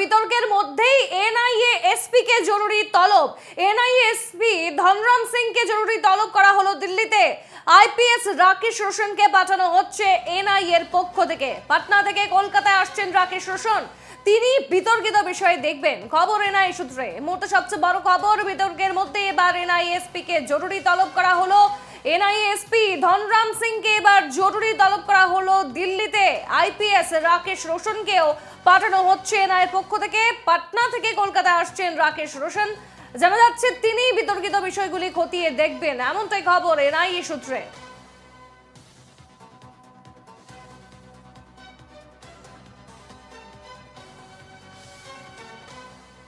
বিতর্কের মধ্যেই NIA SP কে জরুরি তলব। এনআইএ এসপি ধনরাম সিং কে জরুরি তলব করা হলো দিল্লিতে। আইপিএস রাকেশ রোশনকে পাঠানো হচ্ছে এনআইএ এর পক্ষ থেকে। পাটনা থেকে কলকাতায় আসছেন রাকেশ রোশন। তিনি বিতর্কিত বিষয়ে দেখবেন। খবর এনআই সূত্রে। মুহূর্তে সবচেয়ে বড় খবর, বিতর্কের মধ্যে এবার এনআইএ এসপি কে জরুরি তলব করা হলো এনআইএসপি ধনরাম সিংকে এবার জরুরি তলব করা হলো দিল্লিতে। আইপিএস রাকেশ রোশনকেও পাঠানো হচ্ছে এনআইয়ের পক্ষ থেকে। পাটনা থেকে কলকাতায় আসছেন রাকেশ রোশন। জানা যাচ্ছে তিনি বিতর্কিত বিষয়গুলি খতিয়ে দেখবেন। এমনটাই খবর এনআইএ সূত্রে।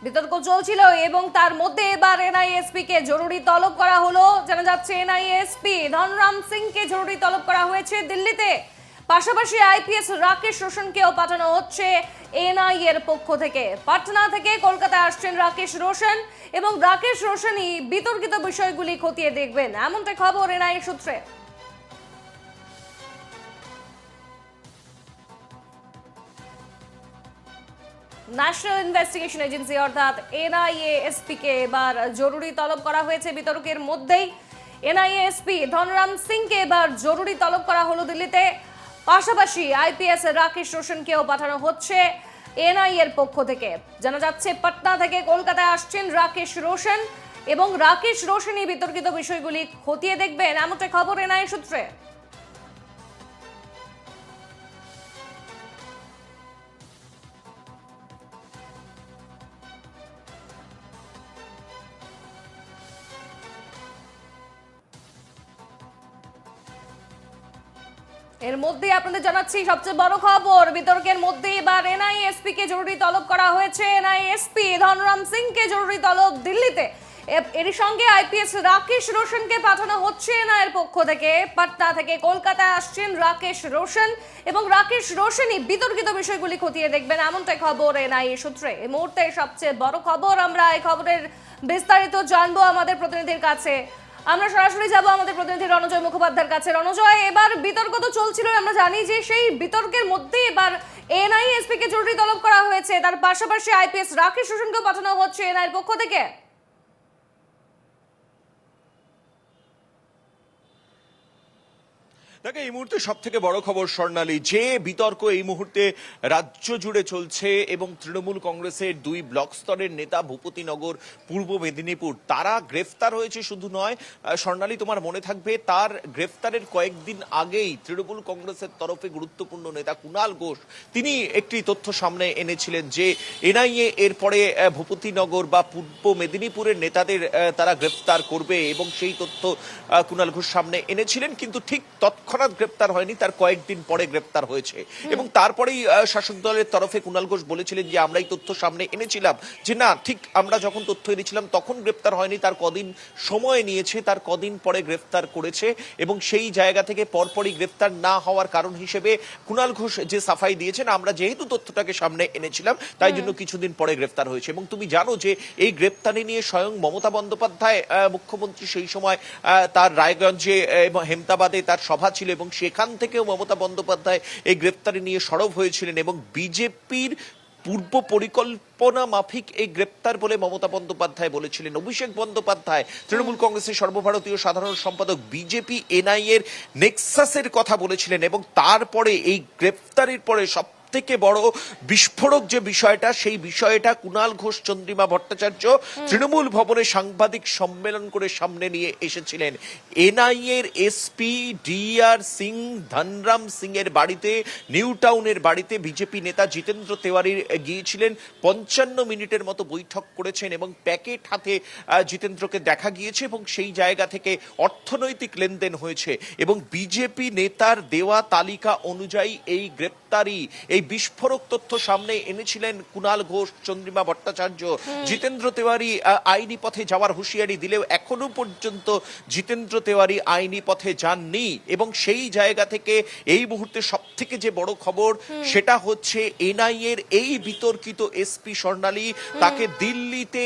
বিতর্ক চলছিল এবং তার মধ্যে এবার এনআইএসপি কে জরুরি তলব করা হলো। জানা যাচ্ছে, এনআইএসপি ধনরাম সিং কে জরুরি তলব করা হয়েছে দিল্লিতে। পাশাপাশি আইপিএস রাকেশ রোশনকেও পাঠানো হচ্ছে এনআই এর পক্ষ থেকে। পাটনা থেকে কলকাতায় আসছেন রাকেশ রোশন এবং রাকেশ রোশনই বিতর্কিত বিষয়গুলি খতিয়ে দেখবেন। এমনটা খবর এনআই সূত্রে। ন্যাশনাল ইনভেস্টিগেশন এজেন্সি অর্থাৎ এনআইএ এসপি কে এবার জরুরি তলব করা হয়েছে বিতর্কের মধ্যেই। এনআইএ এসপি ধনরাম সিংকে এবার জরুরি তলব করা হলো দিল্লিতে। পাশাপাশি আইপিএস রাকেশ রোশনকেও পাঠানো হচ্ছে এনআই এর পক্ষ থেকে। জানা যাচ্ছে, পাটনা থেকে কলকাতায় আসছেন রাকেশ রোশন এবং রাকেশ রোশনই বিতর্কিত বিষয়গুলি খতিয়ে দেখবেন। এমনটা খবর এনআই সূত্রে। এর মধ্যে আপনাদের জানাচ্ছি সবচেয়ে বড় খবর। বিতর্কের মধ্যে এবার এনআইএসপি কে জরুরি তলব করা হয়েছে। এনআইএসপি ধনরাম সিং কে জরুরি তলব দিল্লিতে। এ- এরই সঙ্গে আইপিএস রাকেশ রোশনকে পাঠানো হচ্ছে এনআইয়ের পক্ষ থেকে। পাটনা থেকে কলকাতায় আসছেন রাকেশ রোশন এবং রাকেশ রোশনই বিতর্কিত বিষয়গুলি খতিয়ে দেখবেন। এমনটাই খবর এনআইএ সূত্রে। এই মুহূর্তে সবচেয়ে বড় খবর আমরা এই খবরের বিস্তারিত জানব আমাদের প্রতিনিধির কাছে। আমরা সরাসরি যাব আমাদের প্রতিনিধি রণজয় মুখোপাধ্যায়ের কাছে। রণজয়, এবার বিতর্ক তো চলছিল আমরা জানি যে সেই বিতর্কের মধ্যেই এবার এনআইএসপি কে জরুরি তলব করা হয়েছে। তার পাশাপাশি আইপিএস রাকেশ রোশনকে পাঠানো হচ্ছে এনআইয়ের পক্ষ থেকে। দেখো, এই মুহূর্তে সব থেকে বড় খবর স্বর্ণালী, যে বিতর্ক এই মুহূর্তে রাজ্য জুড়ে চলছে এবং তৃণমূল কংগ্রেসের দুই ব্লক স্তরের নেতা ভূপতিনগর, পূর্ব মেদিনীপুর, তারা গ্রেফতার হয়েছে শুধু নয়। স্বর্ণালী, তোমার মনে থাকবে, তার গ্রেফতারের কয়েকদিন আগেই তৃণমূল কংগ্রেসের তরফে গুরুত্বপূর্ণ নেতা কুণাল ঘোষ, তিনি একটি তথ্য সামনে এনেছিলেন যে এনআইএ এরপরে ভূপতিনগর বা পূর্ব মেদিনীপুরের নেতাদের তারা গ্রেফতার করবে এবং সেই তথ্য কুণাল ঘোষ সামনে এনেছিলেন। কিন্তু ঠিক তৎক্ষণাৎ গ্রেপ্তার হয়নি তার কয়েকদিন পরে গ্রেপ্তার হয়েছে। এবং তারপরেই শাসক দলের তরফে কুণাল ঘোষ বলেছিলেন যে আমরা এই তথ্য সামনে এনেছিলাম। যে না ঠিক আমরা যখন তথ্য এনেছিলাম তখন গ্রেপ্তার হয়নি তার কদিন সময় নিয়েছে তার কদিন পরে গ্রেফতার করেছে। এবং সেই জায়গা থেকে পরপরই গ্রেফতার না হওয়ার কারণ হিসেবে কুণাল ঘোষ যে সাফাই দিয়েছেন আমরা যেহেতু তথ্যটাকে সামনে এনেছিলাম তাই জন্য কিছুদিন পরে গ্রেফতার হয়েছে। এবং তুমি জানো যে এই গ্রেপ্তারি নিয়ে স্বয়ং মমতা বন্দ্যোপাধ্যায় মুখ্যমন্ত্রী সেই সময় তার রায়গঞ্জে হেমতাবাদে তার সভা ছিল এবং সেখান থেকেও মমতা বন্দ্যোপাধ্যায় এই গ্রেপ্তারি নিয়ে সরব হয়েছিলেন এবং বিজেপির পূর্ব পরিকল্পনা মাফিক এই গ্রেপ্তার বলে মমতা বন্দ্যোপাধ্যায় বলেছিলেন। অভিষেক বন্দ্যোপাধ্যায়, তৃণমূল কংগ্রেসের সর্বভারতীয় সাধারণ সম্পাদক, বিজেপি, এনআইএর, নেক্সাসের কথা বলেছিলেন এবং তারপরে এই গ্রেপ্তারির পরে সব থেকে বড় বিস্ফোরক যে বিষয়টা, সেই বিষয়টা কুণাল ঘোষ, চন্দ্রিমা ভট্টাচার্য তৃণমূল ভবনে সাংবাদিক সম্মেলন করে সামনে নিয়ে এসেছিলেন। এনআইএর এসপি ডিআর সিং, ধনরাম সিং এর বাড়িতে, নিউ টাউনের বাড়িতে বিজেপি নেতা জিতেন্দ্র তেওয়ারি গিয়েছিলেন। পঞ্চান্ন মিনিটের মতো বৈঠক করেছেন এবং প্যাকেট হাতে জিতেন্দ্রকে দেখা গিয়েছে এবং সেই জায়গা থেকে অর্থনৈতিক লেনদেন হয়েছে এবং বিজেপি নেতার দেওয়া তালিকা অনুযায়ী এই গ্রেপ্তারি এই বিস্ফোরক তথ্য সামনে এনেছিলেন কুণাল ঘোষ চন্দ্রিমা ভট্টাচার্য। জিতেন্দ্র তেওয়ারি আইনি পথে যাওয়ার হুঁশিয়ারি দিলেও এখনও পর্যন্ত জিতেন্দ্র তেওয়ারি আইনি পথে যাননি। এবং সেই জায়গা থেকে এই মুহূর্তে সব থেকে যে বড় খবর সেটা হচ্ছে এনআইএর এই বিতর্কিত এসপি স্বর্ণালী। তাকে দিল্লিতে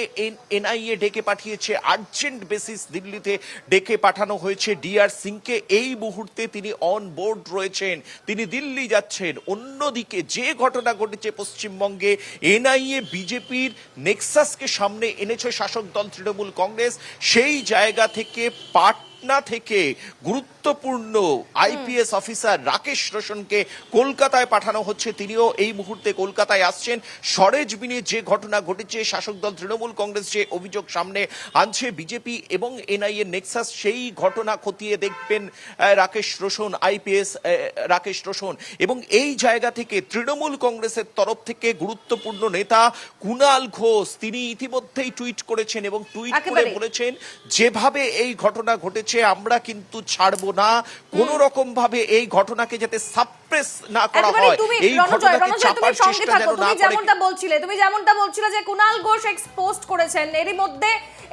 এনআইএ ডেকে পাঠিয়েছে আর্জেন্ট বেসিস দিল্লিতে ডেকে পাঠানো হয়েছে। ডিআর সিংকে এই মুহূর্তে তিনি অন বোর্ড রয়েছেন। তিনি দিল্লি যাচ্ছেন। অন্যদিকে যে ঘটনা ঘটেছে পশ্চিমবঙ্গে, এনআইএ, বিজেপির নেক্সাসকে সামনে এনেছে শাসক দল তৃণমূল কংগ্রেস। সেই জায়গা থেকে পাটনা থেকে গুরুত্বপূর্ণ আইপিএস অফিসার রাকেশ রোশনকে কলকাতায় পাঠানো হচ্ছে। তিনিও এই মুহূর্তে কলকাতায় আসছেন। সরেজমিনে যে ঘটনা ঘটেছে শাসক দল তৃণমূল কংগ্রেস যে অভিযোগ সামনে আনছে বিজেপি এবং এনআইএ নেক্সাস সেই ঘটনা খতিয়ে দেখবেন রাকেশ রোশন আইপিএস রাকেশ রোশন। এবং এই জায়গা থেকে তৃণমূল কংগ্রেসের তরফ থেকে গুরুত্বপূর্ণ নেতা কুনাল ঘোষ তিনি ইতিমধ্যেই টুইট করেছেন এবং টুইট করে বলেছেন যেভাবে এই ঘটনা ঘটেছে আমরা কিন্তু ছাড়বো না। কোন রকম ভাবে এই ঘটনাকে যাতে সাপ্রেস না করা হয়। এই ঘটনাকে চাপার চেষ্টা যেন না করে। যেমনটা বলছিলে তুমি যেমনটা বলছিলে যে কুনাল ঘোষ এক্সপোস্ট করেছেন এরই মধ্যে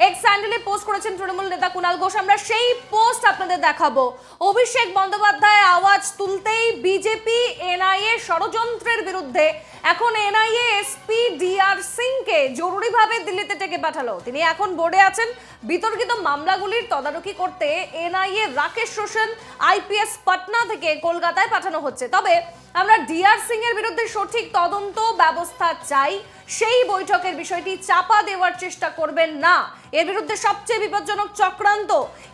এক্স পোস্ট করেছেন তৃণমূল নেতা কুনাল ঘোষ। আমরা সেই পোস্ট আপনাদের দেখাবো। অভিষেক বন্দ্যোপাধ্যায় আওয়াজ তুলতেই বিজেপি এনআইএ ষড়যন্ত্রের বিরুদ্ধে। এখন এনআইএ এসপি ডিআর সিংকে জরুরিভাবে দিল্লিতে ডেকে পাঠালো। তিনি এখন বোর্ডে আছেন। বিতর্কিত মামলাগুলির তদারকি করতে এনআইএ রাকেশ রোশন আইপিএস পাটনা থেকে কলকাতায় পাঠানো হচ্ছে। তবে আমরা ডিআর সিং এর বিরুদ্ধে সঠিক তদন্ত ব্যবস্থা চাই। সেই বৈঠকের বিষয়টি চাপা দেওয়ার চেষ্টা করবেন না। এর বিরুদ্ধে সবচেয়ে বিপজ্জনক চক্রান্ত।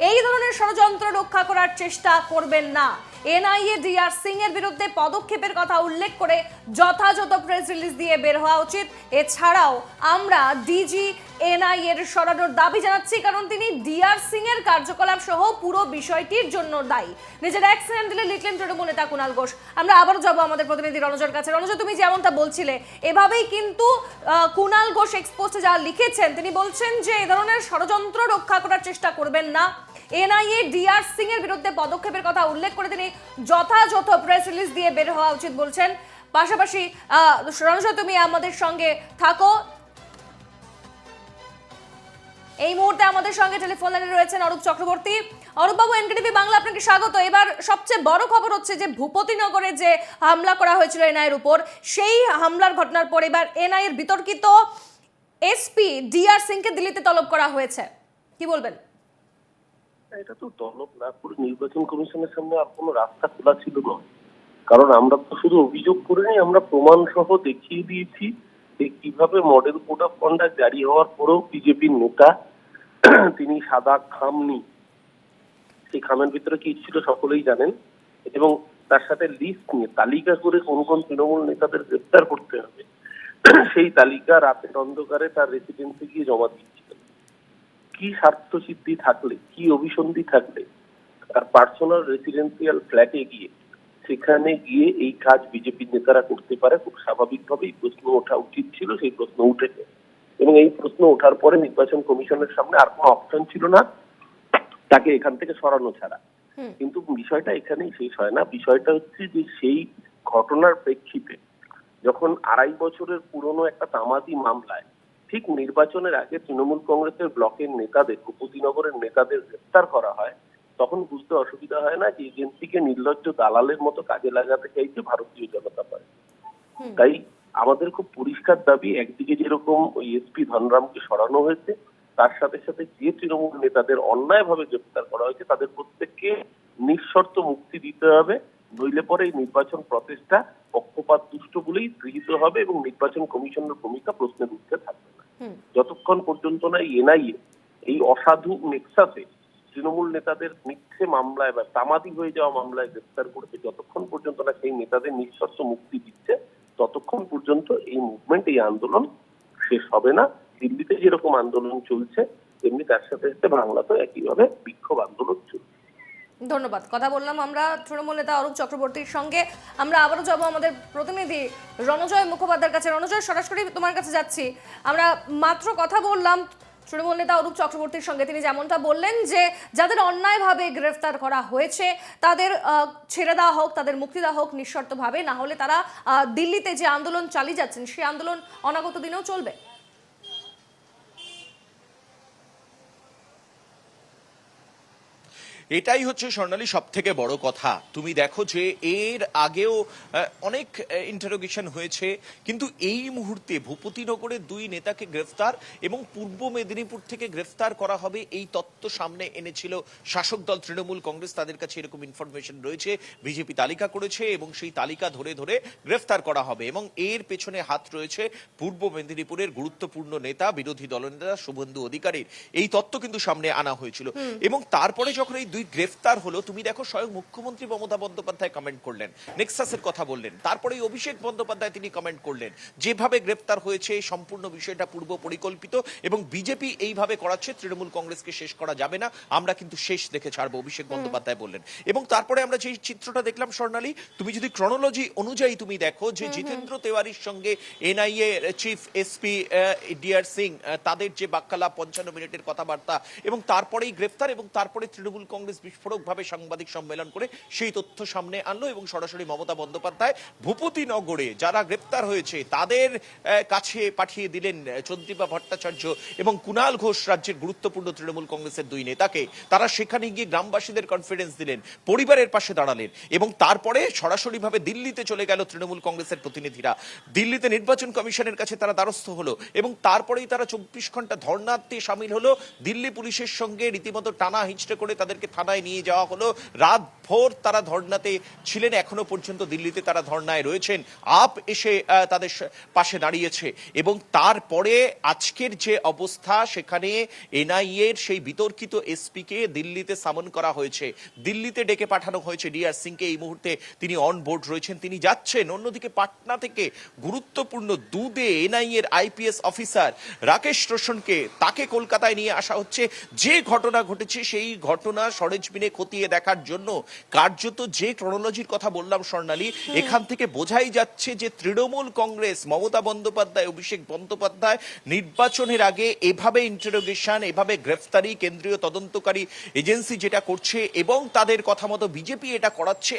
এই ধরনের ষড়যন্ত্র রক্ষা করার চেষ্টা করবেন না। এনআইএ ডিআর সিং এর বিরুদ্ধে পদক্ষেপের কথা উল্লেখ করে যথাযথ প্রেস রিলিজ দিয়ে বের হওয়া উচিত। এছাড়াও আমরা ডিজি এনআই এর সরানোর দাবি জানাচ্ছি, কারণ তিনি ডিআর সিং এর কার্যকলাপ সহ পুরো বিষয়টির জন্য দায়ী। নিজের এক্স হ্যান্ডেলে লিখলেন তৃণমূল নেতা কুণাল ঘোষ। আমরা আবারও যাব আমাদের প্রতিনিধি রণজর কাছে। রণজয় তুমি যেমনটা বলছিলে, এভাবেই কিন্তু কুণাল ঘোষ এক্সপোস্টে যা লিখেছেন, তিনি বলছেন যে এ ধরনের ষড়যন্ত্র রক্ষা করার চেষ্টা করবেন না। এনআইএ ডিআর সিং এর বিরুদ্ধে পদক্ষেপের কথা উল্লেখ করে তিনি যথাযথ প্রেস রিলিজ দিয়ে বের হওয়া উচিত বলছেন। পাশাপাশি আহ, রণজয় তুমি আমাদের সঙ্গে থাকো। এই মুহূর্তে আমাদের সঙ্গে টেলিফোন লাইনে রয়েছেন অরূপ চক্রবর্তী। অরূপ বাবু এনকেটিভি বাংলা আপনাকে স্বাগত। এবার সবচেয়ে বড় খবর হচ্ছে যে ভূপতিনগরে যে হামলা করা হয়েছিল এনআইয়ের উপর সেই হামলার ঘটনার পর এবার এনআইয়ের বিতর্কিত এসপি ডিআর সিংকে দিল্লিতে তলব করা হয়েছে। কি বলবেন? এটা তো তলব না করে নির্বাচন কমিশনের সামনে আর কোনো রাস্তা খোলা ছিল না। কারণ আমরা তো শুধু অভিযোগ করিনি আমরা প্রমাণ সহ দেখিয়ে দিয়েছি যে কীভাবে মডেল কোড অফ কন্ডাক্ট জারি হওয়ার পরেও বিজেপির নেতা, তিনি সাদা খাম নি সেই খামের ভিতরে কি ছিল সকলেই জানেন। এবং তার সাথে লিস্ট নিয়ে তালিকা করে কোন কোন তৃণমূল নেতাদের গ্রেপ্তার করতে হবে। সেই তালিকা রাতের অন্ধকারে তার রেসিডেন্সে গিয়ে জমা দিয়েছিলেন কি স্বার্থ সিদ্ধি থাকলে কি অভিসন্ধি থাকলে তার পার্সোনাল রেসিডেন্সিয়াল ফ্ল্যাটে গিয়ে সেখানে গিয়ে এই কাজ বিজেপির নেতারা করতে পারে খুব স্বাভাবিকভাবেই প্রশ্ন ওঠা উচিত ছিল সেই প্রশ্ন উঠেছে। এবং এই প্রশ্ন ওঠার পরে নির্বাচন কমিশনের সামনে আর কোনো অপশন ছিল না তাকে এখান থেকে সরানো ছাড়া। কিন্তু বিষয়টা এখানেই শেষ হয় না। বিষয়টা হচ্ছে যে সেই ঘটনার প্রেক্ষিতে যখন আড়াই বছরের পুরনো একটা তামাদি মামলায় ঠিক নির্বাচনের আগে তৃণমূল কংগ্রেসের ব্লকের নেতাদের গোপতিনগরের নেতাদের গ্রেপ্তার করা হয়। তখন বুঝতে অসুবিধা হয় না যে এজেন্সিকে নির্লজ্জ দালালের মতো কাজে লাগাতে চাইছে ভারতীয় জনতা পার্টি। তাই আমাদের খুব পরিষ্কার দাবি একদিকে যেরকম ওই এসপি ধনরামকে সরানো হয়েছে তার সাথে সাথে যে তৃণমূল নেতাদের অন্যায়ভাবে গ্রেপ্তার করা হয়েছে তাদের প্রত্যেককে নিঃশর্ত মুক্তি দিতে হবে। নইলে পরে এই নির্বাচন প্রচেষ্টা পক্ষপাত দুষ্ট বলেই গৃহীত হবে এবং নির্বাচন কমিশনের ভূমিকা প্রশ্নের উঠতে থাকবে না। যতক্ষণ পর্যন্ত না এনআইএ এই অসাধু নেক্সাসে তৃণমূল নেতাদের মিথ্যে মামলায় বা তামাদি হয়ে যাওয়া মামলায় গ্রেফতার করেছে যতক্ষণ পর্যন্ত না সেই নেতাদের নিঃশর্ত মুক্তি দিচ্ছে ততক্ষণ পর্যন্ত এই মুভমেন্ট এই আন্দোলন শেষ হবে না। দিল্লিতে যেরকম আন্দোলন চলছে তেমনি তার সাথে সাথে বাংলাতেও একইভাবে বিক্ষোভ আন্দোলন চলছে। ধন্যবাদ। কথা বললাম আমরা তৃণমূল নেতা অরূপ চক্রবর্তীর সঙ্গে। আমরা আবারও যাব আমাদের প্রতিনিধি রণজয় মুখোপাধ্যায়ের কাছে। রণজয়, সরাসরি তোমার কাছে যাচ্ছি। আমরা মাত্র কথা বললাম তৃণমূল নেতা অরূপ চক্রবর্তীর সঙ্গে। তিনি যেমনটা বললেন যে, যাদের অন্যায়ভাবে গ্রেফতার করা হয়েছে, তাদের ছেড়ে দেওয়া হোক, তাদের মুক্তি দেওয়া হোক নিঃশর্তভাবে। না হলে তারা দিল্লিতে যে আন্দোলন চালিয়ে যাচ্ছেন সেই আন্দোলন অনাগত দিনেও চলবে। এটাই হচ্ছে স্বর্ণালী সব থেকে বড় কথা। তুমি দেখো যে এর আগেও অনেক ইন্টারোগেশন হয়েছে কিন্তু এই মুহূর্তে ভূপতিনগরের দুই নেতাকে গ্রেফতার এবং পূর্ব মেদিনীপুর থেকে গ্রেফতার করা হবে এই তত্ত্ব সামনে এনেছিল শাসক দল তৃণমূল কংগ্রেস তাদের কাছে এরকম ইনফরমেশন রয়েছে বিজেপি তালিকা করেছে এবং সেই তালিকা ধরে ধরে গ্রেফতার করা হবে এবং এর পেছনে হাত রয়েছে পূর্ব মেদিনীপুরের গুরুত্বপূর্ণ নেতা বিরোধী দলনেতা শুভেন্দু অধিকারীর। এই তত্ত্ব কিন্তু সামনে আনা হয়েছিল এবং তারপরে যখন এই দুই গ্রেফতার হলো তুমি দেখো স্বয়ং মুখ্যমন্ত্রী মমতা বন্দ্যোপাধ্যায় কমেন্ট করলেন। নেক্সাসের কথা বললেন। তারপরে অভিষেক বন্দ্যোপাধ্যায় তিনি কমেন্ট করলেন। যেভাবে গ্রেফতার হয়েছে সম্পূর্ণ বিষয়টা পূর্ব পরিকল্পিত এবং বিজেপি এইভাবে করাচ্ছে তৃণমূল কংগ্রেসকে শেষ করা যাবে না। আমরা কিন্তু শেষ দেখে ছাড়বো অভিষেক বন্দ্যোপাধ্যায় বললেন। এবং তারপরে আমরা যে চিত্রটা দেখলাম স্বর্ণালী তুমি যদি ক্রনোলজি অনুযায়ী তুমি দেখো যে জিতেন্দ্র তিওয়ারির সঙ্গে NIA chief SP DR Singh তাদের যে বাক্যালাপ পঞ্চান্ন মিনিটের কথাবার্তা এবং তারপরেই গ্রেফতার এবং তারপরে তৃণমূল কংগ্রেস বিস্ফোরকভাবে সাংবাদিক সম্মেলন করে সেই তথ্য সামনে আনলো এবং সরাসরি মমতা বন্দ্যোপাধ্যায় ভূপতিনগরে যারা গ্রেফতার হয়েছে, তাদের কাছে পাঠিয়ে দিলেন চন্দ্রিমা ভট্টাচার্য এবং কুণাল ঘোষ রাজ্যের গুরুত্বপূর্ণ তৃণমূল কংগ্রেসের দুই নেতাকে। তারা সেখানে গিয়ে গ্রামবাসীদের কনফিডেন্স দিলেন, পরিবারের পাশে দাঁড়ালেন এবং তারপরে সরাসরিভাবে দিল্লিতে চলে গেল তৃণমূল কংগ্রেসের প্রতিনিধিরা। দিল্লিতে নির্বাচন কমিশনের কাছে তারা দ্বারস্থ হলো এবং তারপরেই তারা চব্বিশ ঘণ্টা ধর্নার্থে সামিল হলো। দিল্লি পুলিশের সঙ্গে রীতিমতো টানা হিঁচড়ে করে তাদেরকে থানায় নিয়ে যাওয়া হলো। রাত ভোর তারা ধর্নাতে ছিলেন, এখনও পর্যন্ত দিল্লিতে তারা ধর্নায় রয়েছেন। আপ এসে তাদের পাশে দাঁড়িয়েছে এবং তারপরে আজকের যে অবস্থা, সেখানে এনআইএ এর সেই বিতর্কিত এসপিকে দিল্লিতে সামন করা হয়েছে। দিল্লিতে ডেকে পাঠানো হয়েছে ডিআর সিং কে এই মুহূর্তে তিনি অন বোর্ড রয়েছেন। তিনি যাচ্ছেন অন্যদিকে পাটনা থেকে গুরুত্বপূর্ণ দুদে এনআইএ এর আইপিএস অফিসার রাকেশ রোশনকে। তাকে কলকাতায় নিয়ে আসা হচ্ছে। যে ঘটনা ঘটেছে, সেই ঘটনা সরেজমিনে খতিয়ে দেখার জন্য কার্যত যে ক্রনোলজির কথা বললাম স্বর্ণালী এখান থেকে বোঝাই যাচ্ছে যে তৃণমূল কংগ্রেস মমতা বন্দ্যোপাধ্যায় অভিষেক বন্দ্যোপাধ্যায় নির্বাচনের আগে এভাবে ইন্টারোগেশন এভাবে গ্রেফতারি কেন্দ্রীয় তদন্তকারী এজেন্সি যেটা করছে এবং তাদের কথা মতো বিজেপি এটা করাচ্ছে।